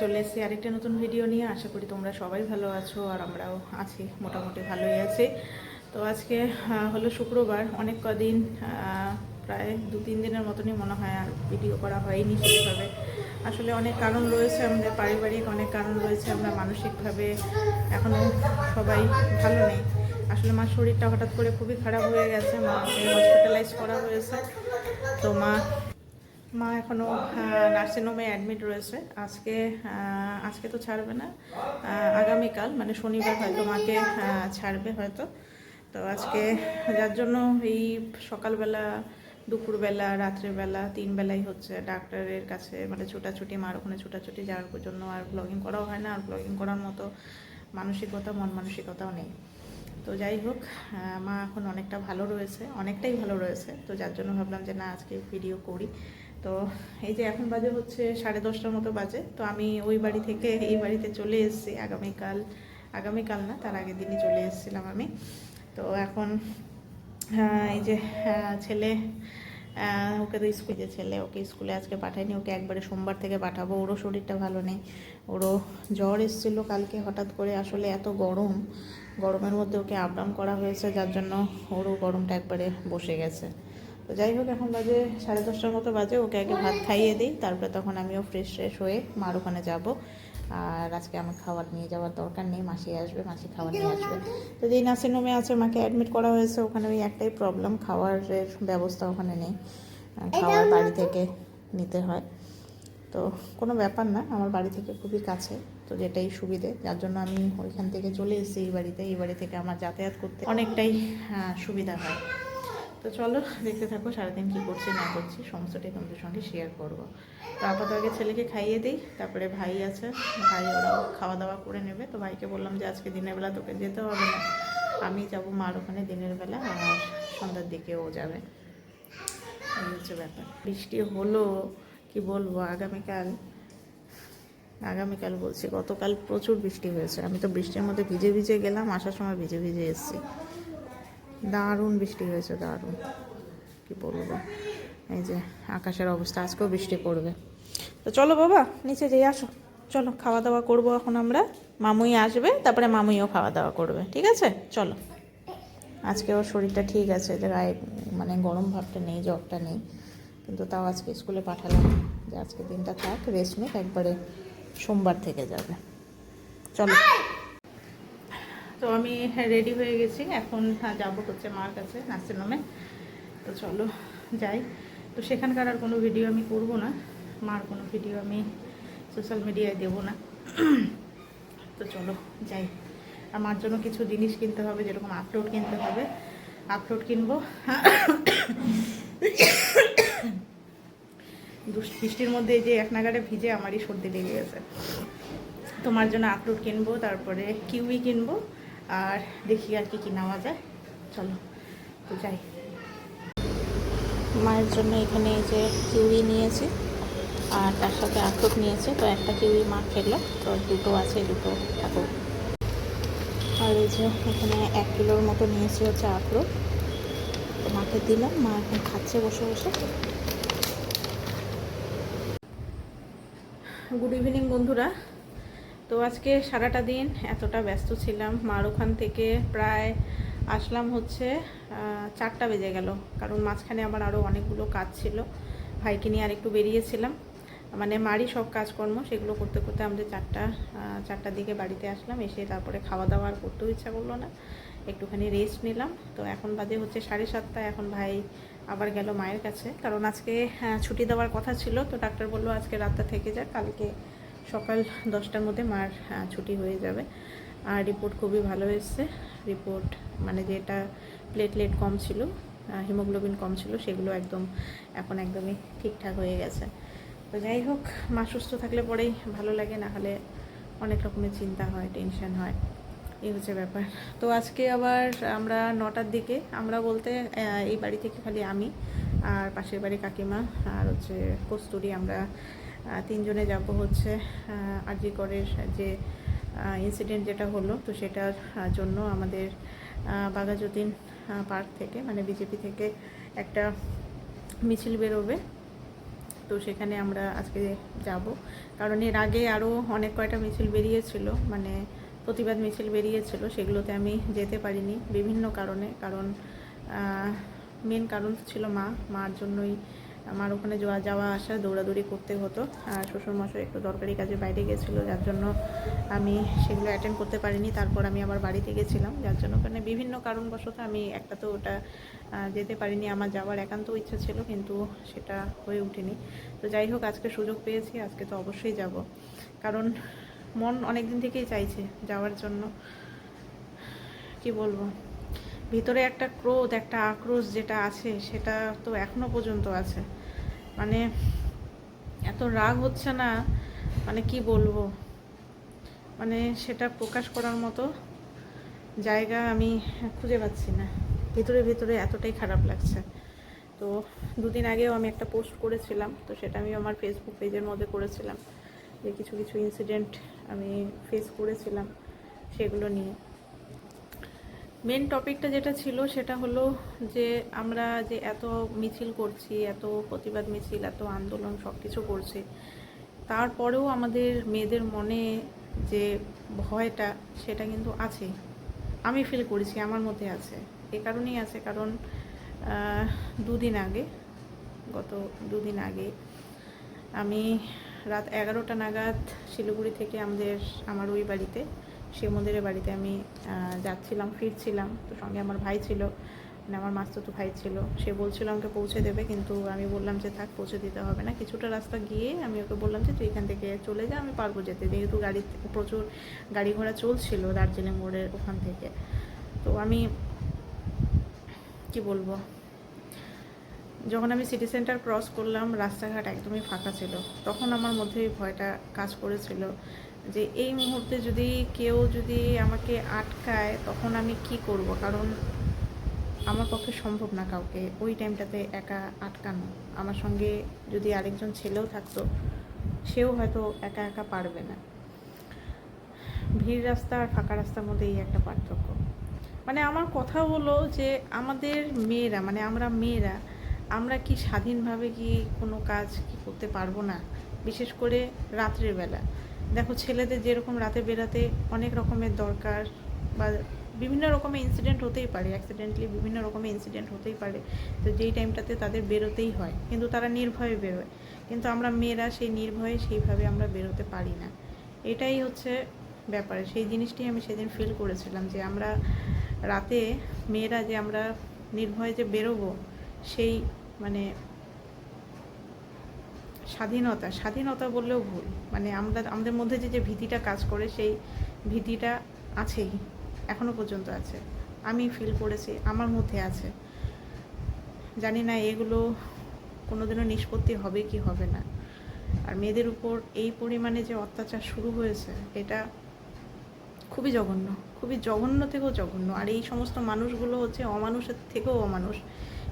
চলে এসেছি আরেকটা নতুন ভিডিও নিয়ে। আশা করি তোমরা সবাই ভালো আছো আর আমরাও আছি, মোটামুটি ভালোই আছি। তো আজকে হলো শুক্রবার, অনেক কদিন প্রায় দু তিন দিনের মতনই মনে হয় আর ভিডিও করা হয়নি সেইভাবে আসলে অনেক কারণ রয়েছে আমাদের পারিবারিক, অনেক কারণ রয়েছে আমরা মানসিকভাবে এখনও সবাই ভালো নেই। আসলে মার শরীরটা হঠাৎ করে খুবই খারাপ হয়ে গেছে মাকে হসপিটালাইজ করা হয়েছে। তো মা মা এখনও নার্সিংহোমে অ্যাডমিট রয়েছে। আজকে আজকে তো ছাড়বে না। আগামীকাল মানে শনিবার হয়তো মাকে ছাড়বে হয়তো। তো আজকে যার জন্য এই সকালবেলা, দুপুরবেলা, রাত্রেবেলা তিন বেলাই হচ্ছে ডাক্তারের কাছে মানে ছোটাছুটি, মার ওখানে ছোটাছুটি যাওয়ার জন্য আর ব্লগিং করাও হয় না। আর ব্লগিং করার মতো মানসিকতা, মন মানসিকতাও নেই। তো যাই হোক মা এখন অনেকটা ভালো রয়েছে, অনেকটাই ভালো রয়েছে। তো যার জন্য ভাবলাম যে না, আজকে ভিডিও করি। তো এই যে এখন বাজে হচ্ছে সাড়ে দশটার মতো বাজে, তো আমি ওই বাড়ি থেকে এই বাড়িতে চলে এসেছি। আগামীকাল আগামীকাল না, তার আগের দিনই চলে এসেছিলাম আমি। তো এখন এই যে ছেলে ওকে তো স্কুল, যে ছেলে ওকে স্কুলে আজকে পাঠাইনি ওকে একবারে সোমবার থেকে পাঠাবো, ওরও শরীরটা ভালো নেই। ওরও জ্বর এসেছিল কালকে হঠাৎ করে, আসলে এত গরম, গরমের মধ্যে ওকে আপডাউন করা হয়েছে, যার জন্য ওরও গরমটা একবারে বসে গেছে। তো যাই হোক এখন বাজে সাড়ে দশটার মতো বাজে। ওকে আগে ভাত খাইয়ে দিই তারপরে তখন আমিও ফ্রেশ ফ্রেশ হয়ে মার ওখানে যাব। আর আজকে আমার খাবার নিয়ে যাওয়ার দরকার নেই মাসি আসবে মাসি খাবার নিয়ে আসবে। তো যেই নার্সিংহোমে আছে মাকে অ্যাডমিট করা হয়েছে ওখানে ওই একটাই প্রবলেম খাবারের ব্যবস্থা ওখানে নেই। খাবার বাড়ি থেকে নিতে হয়। তো কোনো ব্যাপার না আমার বাড়ি থেকে খুবই কাছে তো যেটাই সুবিধে। যার জন্য আমি ওইখান থেকে চলে এসেছি এই বাড়িতে এই বাড়ি থেকে আমার যাতায়াত করতে অনেকটাই সুবিধা হয়। তো চলো, দেখতে থাকো সারাদিন কী করছি, না করছি, সমস্তটাই তোমাদের সঙ্গে শেয়ার করব। তো আপাতত আগে ছেলেকে খাইয়ে দিই, তারপরে ভাই আছে, ভাই ওরাও খাওয়া দাওয়া করে নেবে। তো ভাইকে বললাম যে আজকে দিনের বেলা তোকে যেতে হবে না। আমি যাব মার ওখানে দিনের বেলা আর সন্ধ্যার দিকে ও যাবে। এই হচ্ছে ব্যাপার। বৃষ্টি হলো, কি বলব, আগামীকাল আগামীকাল বলছি, গতকাল প্রচুর বৃষ্টি হয়েছে। আমি তো বৃষ্টির মধ্যে ভিজে ভিজে গেলাম, আসার সময় ভিজে ভিজে এসেছি। দারুণ বৃষ্টি হয়েছে, দারুণ। কি বলব? এই যে আকাশের অবস্থা, আজকেও বৃষ্টি পড়বে। তো চলো বাবা, নিচে যেয়ে আসো। চলো খাওয়া দাওয়া করব এখন আমরা। মামুই আসবে, তারপরে মামুইও খাওয়া দাওয়া করবে, ঠিক আছে? চলো। আজকে ওর শরীরটা ঠিক আছে, যে গায়ে মানে গরম ভাবটা নেই, জ্বরটা নেই। কিন্তু তাও আজকে স্কুলে পাঠালাম যে আজকে দিনটা থাক রেস্ট নিক, একবারে সোমবার থেকে যাবে। চলো। তো আমি রেডি হয়ে গেছি। এখন যাব হচ্ছে মার কাছে নার্সিংহোমে তো চলো যাই। তো সেখানকার আর কোনো ভিডিও আমি করব না। মার কোনো ভিডিও আমি সোশ্যাল মিডিয়ায় দেব না। তো চলো যাই। আর মার জন্য কিছু জিনিস কিনতে হবে, যেরকম আপলোড কিনতে হবে। আপলোড কিনবো। বৃষ্টির মধ্যে যে এক নাগারে ভিজে আমারই সর্দি লেগে গেছে। তোমার জন্য আখরোট কিনবো, তারপরে কিউই কিনবো। আর দেখি আর কি কি নেওয়া যায়। চলো যাই। মায়ের জন্য এখানে এই যে কিউই নিয়েছি, আর তার সাথে আখরোট নিয়েছে, তো একটা কিউই মা খেলো, তো দুটো আছে, দুটো থাকুক। আর এই যে এখানে এক কিলোর মতো নিয়েছি হচ্ছে আখরোট। তো মাকে দিলাম, মা এখন খাচ্ছে বসে বসে। গুড ইভিনিং বন্ধুরা। তো আজকে সারাটা দিন এতটা ব্যস্ত ছিলাম। মার ওখান থেকে প্রায় আসলাম হচ্ছে চারটা বেজে গেল। কারণ মাঝখানে আমার আরও অনেকগুলো কাজ ছিল। ভাইকে নিয়ে আর একটু বেরিয়েছিলাম। মানে মারই সব কাজকর্ম, সেগুলো করতে করতে আমাদের চারটা চারটার দিকে বাড়িতে আসলাম। এসে তারপরে খাওয়া দাওয়া আর করতেও ইচ্ছা করল না। একটুখানি রেস্ট নিলাম। তো এখন বাজে হচ্ছে সাড়ে সাতটা। এখন ভাই আবার গেল মায়ের কাছে। কারণ আজকে ছুটি দেওয়ার কথা ছিল। তো ডাক্তার বলল আজকে রাতটা থেকে যাক কালকে সকাল দশটার মধ্যে মার ছুটি হয়ে যাবে। আর রিপোর্ট খুবই ভালো এসছে। রিপোর্ট মানে যেটা প্লেটলেট কম ছিল হিমোগ্লোবিন কম ছিল, সেগুলো একদম এখন একদমই ঠিকঠাক হয়ে গেছে। তো যাই হোক, মা সুস্থ থাকলে পরেই ভালো লাগে, না হলে অনেক রকমের চিন্তা হয় টেনশন হয়। এই হচ্ছে ব্যাপার। তো আজকে আবার আমরা নটার দিকে, আমরা বলতে এই বাড়ি থেকে খালি আমি আর পাশের বাড়ি কাকিমা আর হচ্ছে কস্তুরি আমরা তিনজনে যাব হচ্ছে আরজি করের যে ইনসিডেন্ট যেটা হলো, তো সেটার জন্য আমাদের বাঘাযতীন পার্ক থেকে মানে বিজেপি থেকে একটা মিছিল বেরোবে। তো সেখানে আমরা আজকে যাব। কারণ এর আগে আরও অনেক কয়টা মিছিল বেরিয়েছিল মানে প্রতিবাদ মিছিল বেরিয়েছিল, সেগুলোতে আমি যেতে পারিনি বিভিন্ন কারণে। কারণ মেন কারণ ছিল মা, মার জন্যই আমার ওখানে যাওয়া যাওয়া আসা দৌড়াদৌড়ি করতে হতো। আর শ্বশুরমশাই একটু দরকারি কাজে বাইরে গেছিল, যার জন্য আমি সেগুলো অ্যাটেন্ড করতে পারিনি। তারপর আমি আবার বাড়িতে গেছিলাম, যার জন্য ওখানে বিভিন্ন কারণবশত আমি একটা তো ওটা যেতে পারিনি। আমার যাওয়ার একান্ত ইচ্ছা ছিল, কিন্তু সেটা হয়ে ওঠেনি। তো যাই হোক, আজকে সুযোগ পেয়েছি, আজকে তো অবশ্যই যাব। কারণ মন অনেক দিন থেকেই চাইছে যাওয়ার জন্য। কি বলব? ভিতরে একটা ক্রোধ, একটা আক্রোশ যেটা আছে, সেটা তো এখনও পর্যন্ত আছে। মানে এত রাগ হচ্ছে না মানে কি বলব? মানে সেটা প্রকাশ করার মতো জায়গা আমি খুঁজে পাচ্ছি না। ভিতরে ভিতরে এতটাই খারাপ লাগছে। তো দুদিন আগেও আমি একটা পোস্ট করেছিলাম, তো সেটা আমি আমার ফেসবুক পেজের মধ্যে করেছিলাম। যে কিছু কিছু ইনসিডেন্ট আমি ফেস করেছিলাম সেগুলো নিয়ে। মেন টপিকটা যেটা ছিল সেটা হলো যে আমরা যে এত মিছিল করছি, এত প্রতিবাদ মিছিল, এত আন্দোলন সব কিছু করছি, তারপরেও আমাদের মেয়েদের মনে যে ভয়টা সেটা কিন্তু আছে। আমি ফিল করেছি, আমার মধ্যে আছে। এ কারণেই আছে, কারণ দুদিন আগে, গত দুদিন আগে আমি রাত এগারোটা নাগাদ শিলিগুড়ি থেকে আমাদের, আমার ওই বাড়িতে শিব মন্দিরের বাড়িতে আমি যাচ্ছিলাম, ফিরছিলাম। তো সঙ্গে আমার ভাই ছিল মানে আমার মাস্তুতো ভাই ছিল। সে বলছিল আমাকে পৌঁছে দেবে, কিন্তু আমি বললাম যে, থাক, পৌঁছে দিতে হবে না। কিছুটা রাস্তা গিয়ে আমি ওকে বললাম যে, তুই এখান থেকে চলে যা, আমি পারব যেতে। যেহেতু গাড়ি, প্রচুর গাড়ি ঘোড়া চলছিল দার্জিলিং মোড়ের ওখান থেকে। তো আমি, কি বলব? যখন আমি সিটি সেন্টার ক্রস করলাম, রাস্তাঘাট একদমই ফাঁকা ছিল। তখন আমার মধ্যে ভয়টা কাজ করেছিল। যে এই মুহূর্তে যদি কেউ যদি আমাকে আটকায়, তখন আমি কি করব? কারণ আমার পক্ষে সম্ভব না কাউকে ওই টাইমটাতে একা আটকানো। আমার সঙ্গে যদি আরেকজন ছেলেও থাকতো, সেও হয়তো একা একা পারবে না। ভিড় রাস্তা আর ফাঁকা রাস্তার মধ্যে এই একটা পার্থক্য। মানে আমার কথা হলো যে আমাদের মেয়েরা মানে আমরা মেয়েরা, আমরা কি স্বাধীনভাবে কি কোনো কাজ কি করতে পারব না? বিশেষ করে রাত্রের বেলা। দেখো, ছেলেদের যেরকম রাতে বেরাতে অনেক রকমের দরকার বা বিভিন্ন রকমের ইনসিডেন্ট হতেই পারে অ্যাক্সিডেন্টলি বিভিন্ন রকমের ইনসিডেন্ট হতেই পারে। তো যেই টাইমটাতে তাদের বেরোতেই হয়, কিন্তু তারা নির্ভয়ে বেরোয়। কিন্তু আমরা মেয়েরা সেই নির্ভয়ে সেইভাবে আমরা বেরোতে পারি না। এটাই হচ্ছে ব্যাপারে। সেই জিনিসটি আমি সেদিন ফিল করেছিলাম যে আমরা রাতে মেয়েরা যে আমরা নির্ভয়ে যে বেরোবো, সেই মানে স্বাধীনতা স্বাধীনতা বললেও ভুল। মানে আমরা, আমাদের মধ্যে যে যে ভীতিটা কাজ করে, সেই ভীতিটা আছেই, এখনও পর্যন্ত আছে। আমি ফিল করেছি, আমার মধ্যে আছে। জানি না এগুলো কোনোদিনও নিষ্পত্তি হবে কি হবে না। আর মেয়েদের উপর এই পরিমাণে যে অত্যাচার শুরু হয়েছে, এটা খুবই জঘন্য খুবই জঘন্য থেকেও জঘন্য। আর এই সমস্ত মানুষগুলো হচ্ছে অমানুষের থেকেও অমানুষ।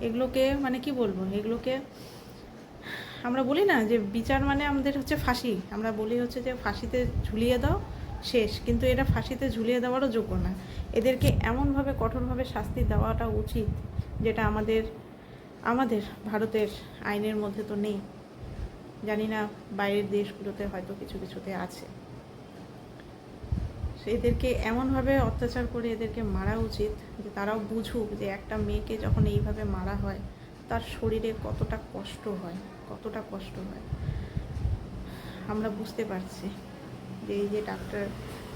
এগুলোকে মানে কি বলব, এগুলোকে আমরা বলি না যে বিচার মানে আমাদের হচ্ছে ফাঁসি। আমরা বলি হচ্ছে যে ফাঁসিতে ঝুলিয়ে দাও, শেষ। কিন্তু এরা ফাঁসিতে ঝুলিয়ে দেওয়ারও যোগ্য না। এদেরকে এমনভাবে কঠোরভাবে শাস্তি দেওয়াটা উচিত যেটা আমাদের আমাদের ভারতের আইনের মধ্যে তো নেই। জানি না বাইরের দেশগুলোতে হয়তো কিছু কিছুতে আছে। এদেরকে এমনভাবে অত্যাচার করে এদেরকে মারা উচিত যে তারাও বুঝুক যে একটা মেয়েকে যখন এইভাবে মারা হয়, তার শরীরে কতটা কষ্ট হয়। কতটা কষ্ট হয়। আমরা বুঝতে পারছি যে এই যে ডাক্তার,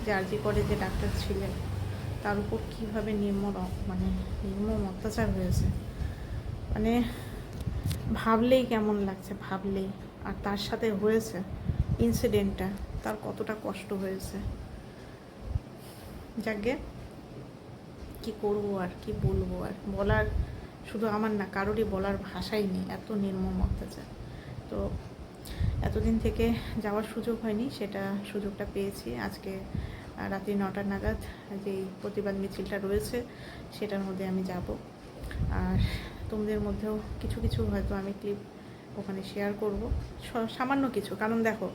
যে আরজি করে যে ডাক্তার ছিলেন, তার উপর কীভাবে নির্মম মানে নির্মম অত্যাচার হয়েছে। মানে ভাবলেই কেমন লাগছে, ভাবলেই। আর তার সাথে হয়েছে ইনসিডেন্টটা তার কতটা কষ্ট হয়েছে। যাকে কি করব আর কি বলব আর, বলার শুধু আমার না, কারোরই বলার ভাষাই নেই, এত নির্মম অত্যাচার। তো এতদিন থেকে যাওয়ার সুযোগ হয়নি, সেটা সুযোগটা পেয়েছি। আজকে রাত্রি নটা নাগাদ যেই প্রতিবাদ মিছিলটা রয়েছে, সেটার মধ্যে আমি যাব। আর তোমাদের মধ্যেও কিছু কিছু হয়তো আমি ক্লিপ ওখানে শেয়ার করব। সামান্য কিছু। কারণ দেখো,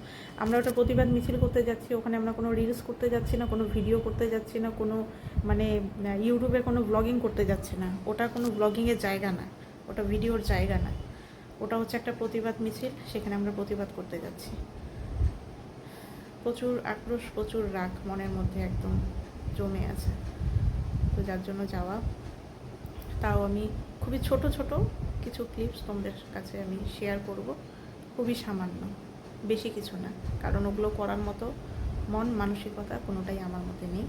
আমরা ওটা প্রতিবাদ মিছিল করতে যাচ্ছি, ওখানে আমরা কোনো রিলস করতে যাচ্ছি না, কোনো ভিডিও করতে যাচ্ছি না, কোনো মানে ইউটিউবে কোনো ব্লগিং করতে যাচ্ছি না। ওটা কোনো ব্লগিংয়ের জায়গা না, ওটা ভিডিওর জায়গা না। ওটা হচ্ছে একটা প্রতিবাদ মিছিল, সেখানে আমরা প্রতিবাদ করতে যাচ্ছি। প্রচুর আক্রোশ, প্রচুর রাগ মনের মধ্যে একদম জমে আছে। তো যার জন্য যাওয়া। তাও আমি খুবই ছোট ছোট কিছু ক্লিপস তোমাদের কাছে আমি শেয়ার করব। খুবই সামান্য, বেশি কিছু না। কারণ ওগুলো করার মতো মন, মানসিকতা কোনোটাই আমার মধ্যে নেই।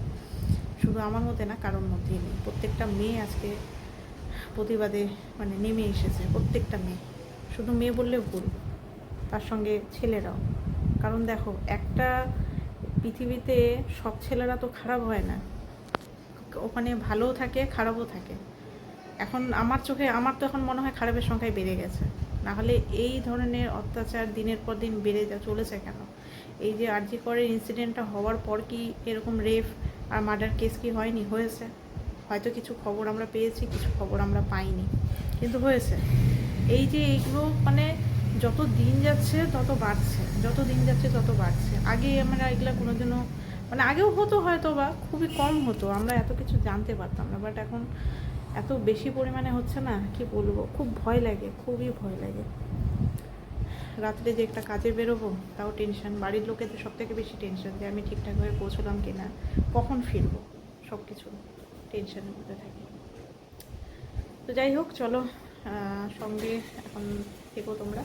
শুধু আমার মধ্যে না, কারোর মধ্যেই নেই। প্রত্যেকটা মেয়ে আজকে প্রতিবাদে মানে নেমে এসেছে, প্রত্যেকটা মেয়ে। শুধু মেয়ে বললে ভুল, তার সঙ্গে ছেলেরাও। কারণ দেখো, একটা পৃথিবীতে সব ছেলেরা তো খারাপ হয় না। ওখানে ভালোও থাকে, খারাপও থাকে। এখন আমার চোখে, আমার তো এখন মনে হয় খারাপের সংখ্যায় বেড়ে গেছে। না হলে এই ধরনের অত্যাচার দিনের পর দিন বেড়ে যা, চলেছে কেন? এই যে আরজি করের ইনসিডেন্টটা হওয়ার পর কি এরকম রেপ আর মার্ডার কেস কি হয়নি? হয়েছে। হয়তো কিছু খবর আমরা পেয়েছি, কিছু খবর আমরা পাইনি। কিন্তু হয়েছে। এই যে এইগুলো মানে যত দিন যাচ্ছে, তত বাড়ছে। যত দিন যাচ্ছে, তত বাড়ছে। আগে আমরা এগুলো কোনোদিনও মানে আগেও হতো হয়তো বা, খুবই কম হতো। আমরা এত কিছু জানতে পারতাম না। বাট এখন এত বেশি পরিমাণে হচ্ছে না, কি বলব? খুব ভয় লাগে, খুবই ভয় লাগে। রাত্রে যে একটা কাজে বেরোবো, তাও টেনশন বাড়ির লোকেদের সব থেকে বেশি টেনশন যে আমি ঠিকঠাকভাবে পৌঁছলাম কি না কখন ফিরবো? সব কিছু টেনশনের মধ্যে থাকি। তো যাই হোক, চলো সঙ্গে এখন থেকো তোমরা।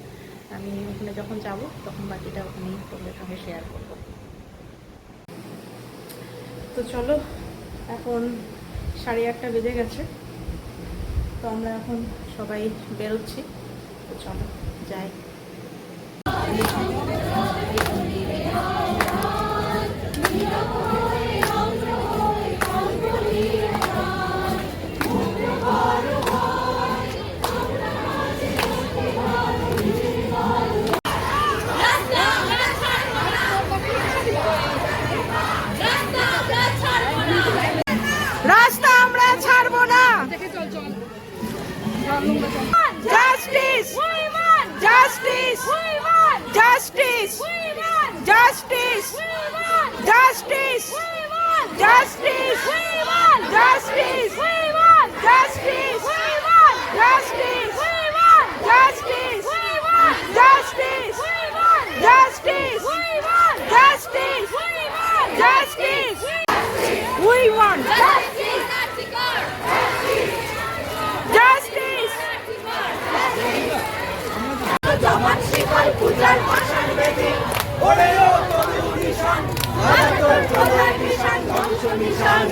আমি ওখানে যখন যাব, তখন বাকিটা ওখানেই তোমাদের সঙ্গে শেয়ার করব। তো চলো, এখন সাড়ে আটটা বেজে গেছে। তো আমরা এখন সবাই বেরোচ্ছি। তো চলো, যাই।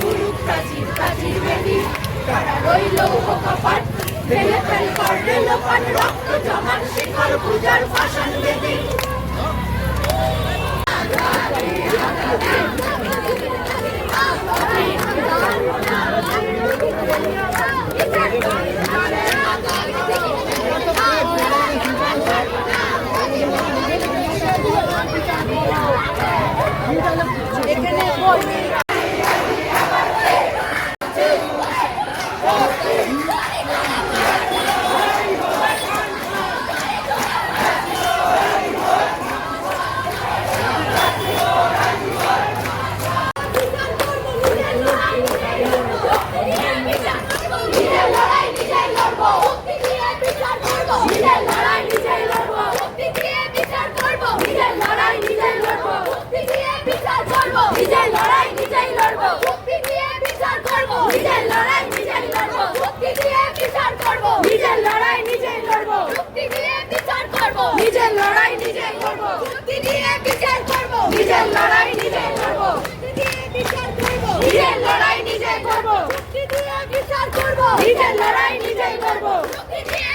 উরুক প্রাচীর প্রাচীর বেদী তারা রইল কপাট ফেলে ফেল করলে লোপান রক্ত জমান শিকল পূজার পাষাণ বেদী নিজের লড়াই নিজেই লড়বো মুক্তি দিয়ে বিচার করব নিজের লড়াই নিজেই লড়বো মুক্তি দিয়ে বিচার করব নিজের লড়াই নিজেই লড়বো মুক্তি দিয়ে বিচার করব নিজের লড়াই নিজেই লড়বো মুক্তি দিয়ে বিচার করব নিজের লড়াই নিজেই লড়বো মুক্তি দিয়ে বিচার করব নিজের লড়াই নিজেই লড়বো মুক্তি দিয়ে বিচার করব। নিজের লড়াই নিজেই লড়বো মুক্তি দিয়ে বিচার করব। নিজের লড়াই নিজেই করব। নিজের লড়াই নিজেই করব। মুক্তি দিয়ে বিচার করব। নিজের লড়াই নিজেই করব। মুক্তি দিয়ে